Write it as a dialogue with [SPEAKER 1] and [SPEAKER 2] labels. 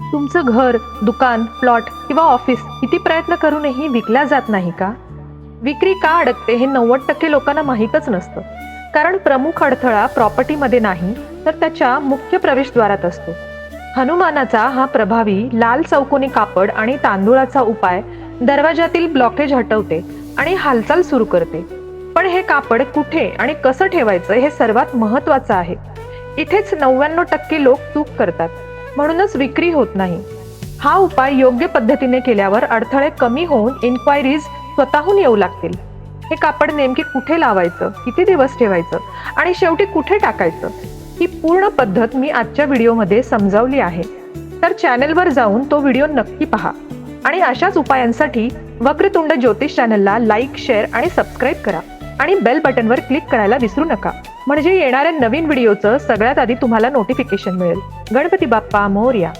[SPEAKER 1] तुमचं घर दुकान प्लॉट किंवा ऑफिस किती प्रयत्न करूनही विकल्या जात नाही का? विक्री का अडकते हे नव्वद टक्के लोकांना माहीतच नसतं. कारण प्रमुख अडथळा प्रॉपर्टीमध्ये नाही तर त्याच्या मुख्य प्रवेशद्वारात असतो. हनुमानाचा हा प्रभावी लाल चौकोनी कापड आणि तांदूळाचा उपाय दरवाजातील ब्लॉकेज हटवते आणि हालचाल सुरू करते. पण हे कापड कुठे आणि कसं ठेवायचं हे सर्वात महत्वाचं आहे. इथेच नव्याण्णव टक्के लोक चूक करतात. म्हणूनच विक्री होत नाही. हा उपाय योग्य पद्धतीने केल्यावर अडथळे कमी होऊन इन्क्वायरीज स्वतःहून येऊ लागतील. हे कापड नेमके कुठे लावायचं? किती दिवस ठेवायचं? आणि शेवटी कुठे टाकायचं? ही पूर्ण पद्धत मी आजच्या व्हिडिओमध्ये समजावली आहे. तर चॅनेलवर जाऊन तो व्हिडिओ नक्की पहा. आणि अशाच उपायांसाठी वक्रतुंड ज्योतिष चॅनलला लाईक शेअर आणि सबस्क्राईब करा. आणि बेल बटनवर क्लिक करायला विसरू नका. म्हणजे येणाऱ्या नवीन व्हिडिओचं सगळ्यात आधी तुम्हाला नोटिफिकेशन मिळेल. गणपती बाप्पा मोर्या.